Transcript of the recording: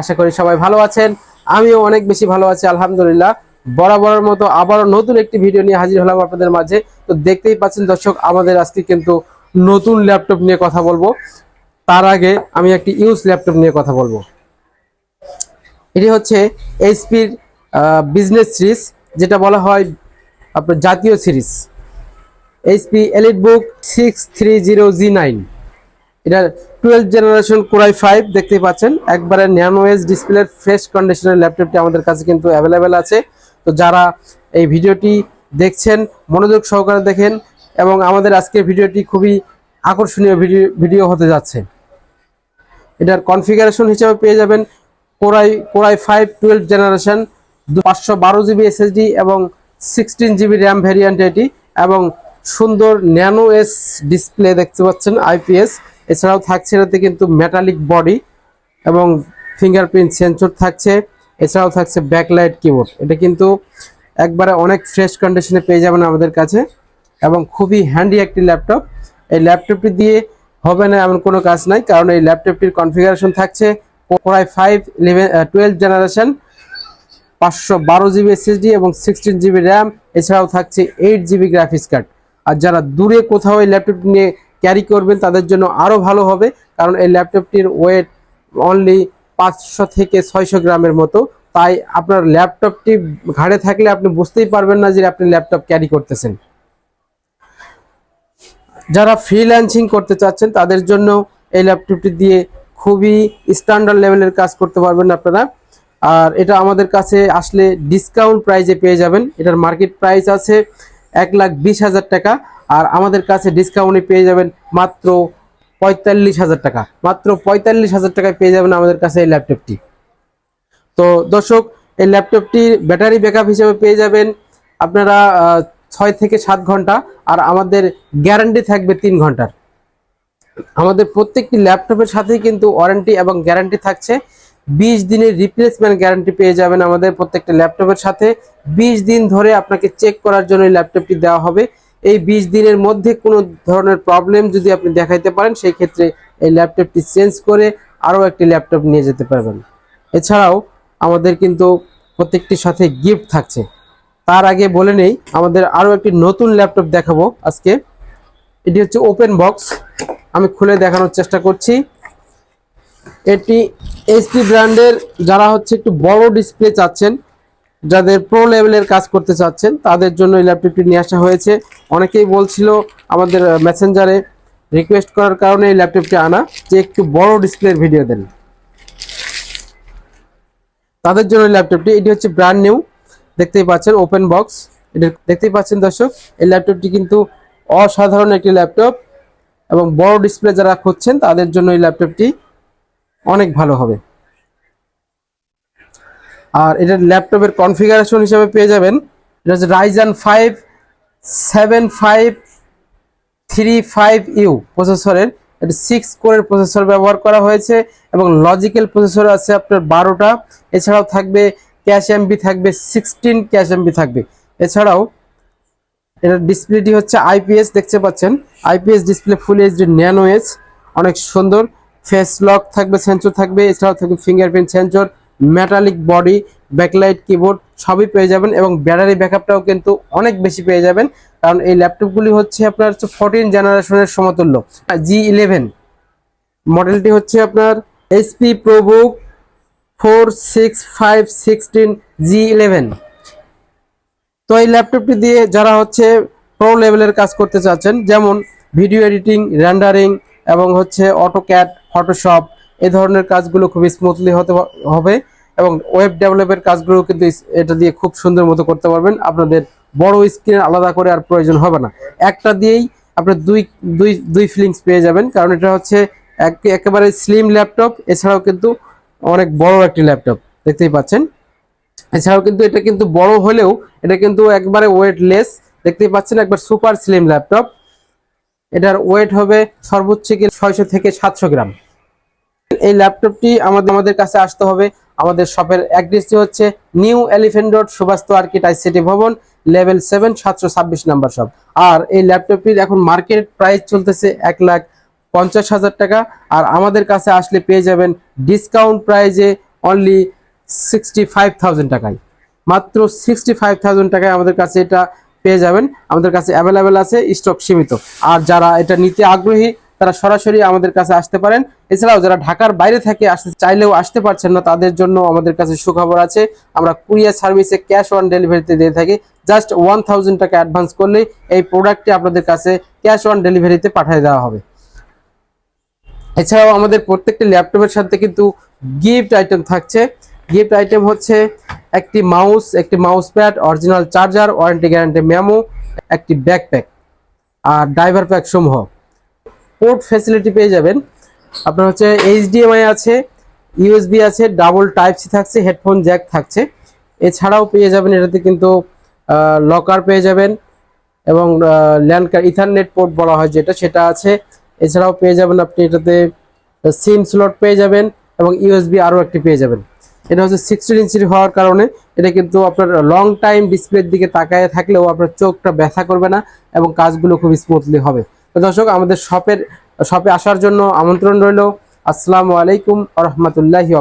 আশা করি সবাই ভালো আছেন। আমিও অনেক বেশি ভালো আছি, আলহামদুলিল্লাহ। বরাবরের মতো আবারও নতুন একটি ভিডিও নিয়ে হাজির হলাম আপনাদের মাঝে। তো দেখতেই পাচ্ছেন দর্শক, আমাদের আজকে কিন্তু নতুন ল্যাপটপ নিয়ে কথা বলব। তার আগে আমি একটি ইউজ ল্যাপটপ নিয়ে কথা বলব। এটি হচ্ছে এইচপির বিজনেস সিরিজ, যেটা বলা হয় আপনার জাতীয় series. HP EliteBook six three zero G nine এটা twelve generation core i five দেখতে পাচ্ছেন। একবারে ন্যানো এজ ডিসপ্লের ফ্রেশ কন্ডিশনের ল্যাপটপটি আমাদের কাছে কিন্তু অ্যাভেলেবেল আছে। তো যারা এই ভিডিওটি দেখছেন, মনোযোগ সহকারে দেখেন এবং আমাদের আজকের ভিডিওটি খুবই আকর্ষণীয় ভিডিও ভিডিও হতে যাচ্ছে। এটার কনফিগারেশন হিসেবে পেয়ে যাবেন core i core i five twelve generation পাঁচশো বারো জিবি এসএসডি এবং সিক্সটিন জিবি র্যাম ভ্যারিয়েন্ট এটি এবং সুন্দর ন্যানো এস ডিসপ্লে দেখতে পাচ্ছেন আইপিএস এছাড়াও থাকছে এটাতে কিন্তু মেটালিক বডি এবং ফিঙ্গারপ্রিন্ট সেন্সর থাকছে, এছাড়াও থাকছে ব্যাকলাইট কিবোর্ড এটা কিন্তু একবারে অনেক ফ্রেশ কন্ডিশনে পেয়ে যাবেন আমাদের কাছে এবং খুবই হ্যান্ডি একটি ল্যাপটপ এই ল্যাপটপটি দিয়ে হবে না এমন কোনো কাজ নাই, কারণ এই ল্যাপটপটির কনফিগারেশন থাকছে core i five eleven twelve generation পাঁচশো বারো জিবি এসএসডি এবং সিক্সটিন জিবি র্যাম এছাড়াও থাকছে এইট জিবি গ্রাফিক্স কার্ড আর যারা দূরে কোথাও এই ল্যাপটপ নিয়ে ক্যারি করবেন, তাদের জন্য আরও ভালো হবে। কারণ এই ল্যাপটপটির ওয়েট অনলি পাঁচশো থেকে ছয়শো গ্রামের মতো। তাই আপনার ল্যাপটপটি ঘাড়ে থাকলে আপনি বুঝতেই পারবেন না যে আপনি ল্যাপটপ ক্যারি করতেছেন। যারা ফ্রিল্যান্সিং করতে চাচ্ছেন, তাদের জন্য এই ল্যাপটপটি দিয়ে খুবই স্ট্যান্ডার্ড লেভেলের কাজ করতে পারবেন আপনারা। আর এটা আমাদের কাছে আসলে ডিসকাউন্ট প্রাইজে পেয়ে যাবেন। এটার মার্কেট প্রাইস আছে এক লাখ বিশ হাজার টাকা। আর আমাদের কাছে ডিসকাউন্টে পেয়ে যাবেন মাত্র পঁয়তাল্লিশ হাজার টাকা। মাত্র পঁয়তাল্লিশ হাজার টাকায় পেয়ে যাবেন আমাদের কাছে এই ল্যাপটপটি তো দর্শক, এই ল্যাপটপটির ব্যাটারি ব্যাকআপ হিসেবে পেয়ে যাবেন আপনারা ছয় থেকে সাত ঘণ্টা আর আমাদের গ্যারান্টি থাকবে তিন ঘণ্টার। আমাদের প্রত্যেকটি ল্যাপটপের সাথেই কিন্তু ওয়ারেন্টি এবং গ্যারান্টি থাকছে। বিশ দিনের রিপ্লেসমেন্ট গ্যারান্টি পেয়ে যাবেন আমাদের প্রত্যেকটা ল্যাপটপের সাথে। বিশ দিন ধরে আপনাকে চেক করার জন্য ল্যাপটপটি দেওয়া হবে। এই বিশ দিনের মধ্যে কোনো ধরনের প্রবলেম যদি আপনি দেখাইতে পারেন সেই ক্ষেত্রে এই ল্যাপটপটি চেঞ্জ করে আরও একটি ল্যাপটপ নিয়ে যেতে পারবেন। এছাড়াও আমাদের কিন্তু প্রত্যেকটির সাথে গিফট থাকছে। তার আগে বলে নেই, আমাদের আরও একটি নতুন ল্যাপটপ দেখাবো আজকে। এটি হচ্ছে ওপেন বক্স আমি খুলে দেখানোর চেষ্টা করছি। এটি এইচপি ব্র্যান্ডের যারা হচ্ছে একটু বড় ডিসপ্লে চাচ্ছেন যাদের প্রো লেভেলের কাজ করতে চাচ্ছেন, তাদের জন্য এই ল্যাপটপটি নিয়ে আসা হয়েছে। অনেকেই বলছিল আমাদের মেসেঞ্জারে রিকোয়েস্ট করার কারণে এই ল্যাপটপটি আনা, যে একটু বড় ডিসপ্লের ভিডিও দেন। তাদের জন্য এই ল্যাপটপটি এটি হচ্ছে ব্র্যান্ড নিউ দেখতেই পাচ্ছেন ওপেন বক্স এটা দেখতেই পাচ্ছেন দর্শক, এই ল্যাপটপটি কিন্তু অসাধারণ একটি ল্যাপটপ এবং বড় ডিসপ্লে যারা খুঁজছেন, তাদের জন্য এই ল্যাপটপটি অনেক ভালো হবে। আর এটার ল্যাপটপের কনফিগারেশন হিসেবে পেয়ে যাবেন। এটা হচ্ছে Ryzen five seven five three five U প্রসেসরের এটা সিক্স কোরের প্রসেসর ব্যবহার করা হয়েছে এবং লজিক্যাল প্রসেসর আছে আপনার বারোটা। এছাড়াও থাকবে ক্যাশ এমবি থাকবে সিক্সটিন ক্যাশ এমবি থাকবে। এছাড়াও এটার ডিসপ্লেটি হচ্ছে আইপিএস দেখতে পাচ্ছেন। IPS display full HD nano edge অনেক সুন্দর। ফেস লক থাকবে সেন্সর থাকবে, এছাড়াও থাকবে fingerprint sensor metallic body backlight keyboard সবই পেয়ে যাবেন এবং ব্যাটারি ব্যাকআপটাও কিন্তু অনেক বেশি পেয়ে যাবেন। কারণ এই ল্যাপটপগুলি হচ্ছে আপনার হচ্ছে ফোরটিন জেনারেশনের সমতুল্য। জি ইলেভেন মডেলটি হচ্ছে আপনার HP ProBook four six five sixteen G eleven তো এই ল্যাপটপটি দিয়ে যারা হচ্ছে প্রো লেভেলের কাজ করতে চাচ্ছেন, যেমন ভিডিও এডিটিং রেন্ডারিং এবং হচ্ছে অটোক্যাড ফটোশপ এই ধরনের কাজগুলো খুবই স্মুথলি হতে হবে এবং ওয়েব ডেভেলপের কাজগুলো কিন্তু এটা দিয়ে খুব সুন্দর মতো করতে পারবেন। আপনাদের বড় স্ক্রিন আলাদা করে আর প্রয়োজন হবে না। একটা দিয়েই আপনার দুই দুই দুই ফিলিংস পেয়ে যাবেন, কারণ এটা হচ্ছে এক- একেবারে স্লিম ল্যাপটপ এছাড়াও কিন্তু অনেক বড় একটি ল্যাপটপ দেখতেই পাচ্ছেন। এছাড়াও কিন্তু এটা কিন্তু বড় হলেও এটা কিন্তু একবারে ওয়েটলেস দেখতেই পাচ্ছেন, একবার সুপার স্লিম ল্যাপটপ এটার ওয়েট হবে সর্বোচ্চ ছয়শো থেকে সাতশো গ্রাম। এই ল্যাপটপটি আমাদের আমাদের কাছে আসতে হবে। আমাদের শপের অ্যাড্রেসটি হচ্ছে New Elephant Road Subastu Arcade ICT ভবন লেভেল সেভেন সাতশো ছাব্বিশ নাম্বার শপ আর এই ল্যাপটপটির এখন মার্কেট প্রাইস চলতেছে এক লাখ পঞ্চাশ হাজার টাকা। আর আমাদের কাছে আসলে পেয়ে যাবেন ডিসকাউন্ট প্রাইজে অনলি সিক্সটি ফাইভ থাউজেন্ড টাকায়। মাত্র সিক্সটি ফাইভ থাউজেন্ড টাকায় আমাদের কাছে এটা পেয়ে যাবেন। আমাদের কাছে অ্যাভেলেবেল আছে স্টক সীমিত। আর যারা এটা নিতে আগ্রহী তারা সরাসরি আমাদের কাছে আসতে পারেন। এছাড়াও যারা ঢাকার বাইরে থেকে আসতে চাইলেও আসতে পারছেন না, তাদের জন্য আমাদের কাছে সুখবর আছে। আমরা কুরিয়ার সার্ভিসে ক্যাশ অন ডেলিভারিতে দিয়ে থাকি। জাস্ট ওয়ান থাউজেন্ড টাকা অ্যাডভান্স করলেই এই প্রোডাক্টটি আপনাদের কাছে ক্যাশ অন ডেলিভারিতে পাঠিয়ে দেওয়া হবে। এছাড়াও আমাদের প্রত্যেকটি ল্যাপটপের সাথে কিন্তু গিফট আইটেম থাকছে। গিফট আইটেম হচ্ছে একটি মাউস একটি mouse pad original charger, warranty guarantee memo, একটি ব্যাকপ্যাক আর ড্রাইভার প্যাক সমূহ। পোর্ট ফ্যাসিলিটি পেয়ে যাবেন। আপনার হচ্ছে এইচডিএমআই আছে, ইউএসবি আছে, ডাবল টাইপ সি থাকছে, হেডফোন জ্যাক থাকছে। এছাড়াও পেয়ে যাবেন, এটাতে কিন্তু লকার পেয়ে যাবেন এবং ল্যান্ড কার ইথারনেট পোর্ট বলা হয় যেটা, সেটা আছে। এছাড়াও পেয়ে যাবেন আপনি এটাতে সিম স্লট পেয়ে যাবেন এবং ইউএসবি আরও একটি পেয়ে যাবেন। এটা হচ্ছে সিক্সটিন ইঞ্চির হওয়ার কারণে, এটা কিন্তু আপনার লং টাইম ডিসপ্লের দিকে তাকায় থাকলেও আপনার চোখটা ব্যথা করবে না এবং কাজগুলো খুব স্মুথলি হবে। দর্শক আমাদের শপের শপে আসার জন্য আমন্ত্রণ রইল। আসসালামু আলাইকুম আ রহমতুল্লাহি